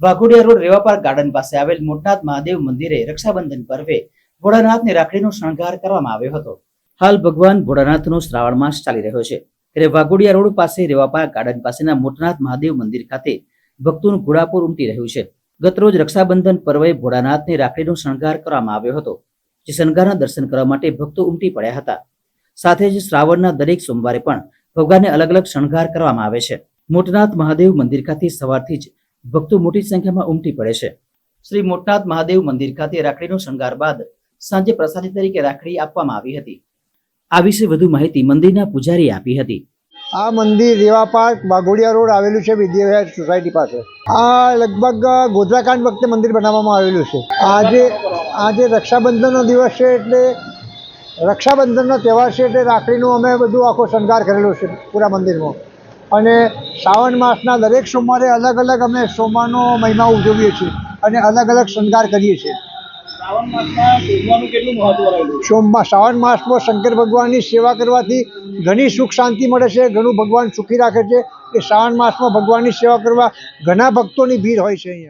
Waghodia road રેવાપાર garden પાસે આવેલ મોટનાથ મહાદેવ મંદિરે રક્ષાબંધન પર્વે ભોળાનાથની રાખડીનો શણગાર કરવામાં આવ્યો હતો. હાલ ભગવાન ભોળાનાથનો શ્રાવણ માસ ચાલી રહ્યો છે. ત્યારે વાઘોડિયા રોડ પાસે રેવાપાર ગાર્ડન પાસેના મોટનાથ મહાદેવ મંદિર ખાતે ભક્તોનું ઘોડાપુર ઉમટી રહ્યું છે. ગતરોજ રક્ષાબંધન પર્વે ભોળાનાથની રાખડીનો શણગાર કરવામાં આવ્યો હતો, જે શણગારના દર્શન કરવા માટે ભક્તો ઉમટી પડ્યા હતા. સાથે જ શ્રાવણના દરેક સોમવારે પણ ભગવાનને અલગ અલગ શણગાર કરવામાં આવે છે. મોટનાથ મહાદેવ મંદિર ખાતે સવારથી જ ભક્તો મોટી સંખ્યામાં ઉમટી પડે છે. શ્રી મોટનાથ મહાદેવ મંદિર ખાતે રાખડીનો શણગાર બાદ સાંજે પ્રસાદી તરીકે રાખડી આપવામાં આવી હતી. આ વિશે વધુ માહિતી મંદિરના પૂજારીએ આપી હતી. આ મંદિર રેવા પાર્ક વાઘોડિયા રોડ આવેલું છે વિદ્યાવિહાર સોસાયટી પાસે. આ લગભગ ગોધરાકાંડ વખતે મંદિર બનાવવામાં આવેલું છે. આજે આજે રક્ષાબંધનનો દિવસ છે એટલે રક્ષાબંધનનો તહેવાર છે એટલે રાખડીનું અમે બધું આખો શણગાર કરેલો છે પૂરા મંદિરમાં. અને શ્રાવણ માસના દરેક સોમવારે અલગ અલગ અમે સોમવારનો મહિમા ઉજવીએ છીએ અને અલગ અલગ શણગાર કરીએ છીએ. સોમમાં શ્રાવણ માસમાં શંકર ભગવાનની સેવા કરવાથી ઘણી સુખ શાંતિ મળે છે ઘણું ભગવાન સુખી રાખે છે. એ શ્રાવણ માસમાં ભગવાનની સેવા કરવા ઘણા ભક્તોની ભીડ હોય છે અહીંયા.